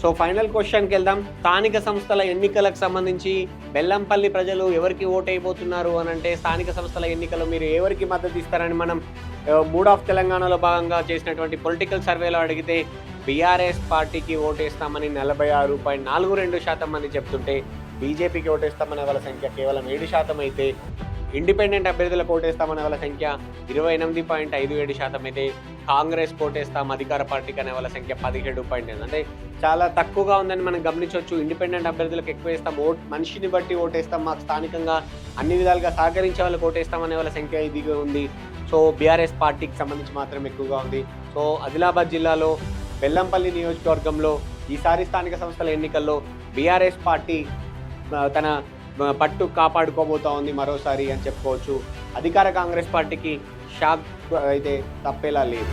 So final క్వశ్చన్కి వెళ్దాం స్థానిక సంస్థల ఎన్నికలకు సంబంధించి బెల్లంపల్లి ప్రజలు ఎవరికి ఓట్ అయిపోతున్నారు అని అంటే స్థానిక సంస్థల ఎన్నికలు మీరు ఎవరికి మద్దతు ఇస్తారని మనం మూడ్ ఆఫ్ తెలంగాణలో భాగంగా చేసినటువంటి పొలిటికల్ సర్వేలో అడిగితే బీఆర్ఎస్ పార్టీకి ఓటేస్తామని నలభై ఆరు పాయింట్ నాలుగు రెండు శాతం మంది చెప్తుంటే బీజేపీకి ఓటేస్తామనే వాళ్ళ సంఖ్య కేవలం ఏడు శాతం అయితే ఇండిపెండెంట్ అభ్యర్థులకు ఓటేస్తామనే వాళ్ళ సంఖ్య ఇరవై ఎనిమిది పాయింట్ ఐదు ఏడు శాతం అయితే కాంగ్రెస్ ఓటేస్తాం అధికార పార్టీకి అనే వాళ్ళ సంఖ్య పదిహేడు పాయింట్ ఎనిమిది. అంటే చాలా తక్కువగా ఉందని మనం గమనించవచ్చు. ఇండిపెండెంట్ అభ్యర్థులకు ఎక్కువ వేస్తాం. ఓట్ మనిషిని బట్టి ఓటేస్తాం. మాకు స్థానికంగా అన్ని విధాలుగా సహకరించే వాళ్ళకి ఓటేస్తాం అనే వాళ్ళ సంఖ్య ఇదిగా ఉంది. సో బీఆర్ఎస్ పార్టీకి సంబంధించి మాత్రం ఎక్కువగా ఉంది. సో ఆదిలాబాద్ జిల్లాలో బెల్లంపల్లి నియోజకవర్గంలో ఈసారి స్థానిక సంస్థల ఎన్నికల్లో బీఆర్ఎస్ పార్టీ తన పట్టు కాపాడుకోబోతా ఉంది మరోసారి అని చెప్పుకోవచ్చు. అధికార కాంగ్రెస్ పార్టీకి షాక్ అయితే తప్పేలా లేదు.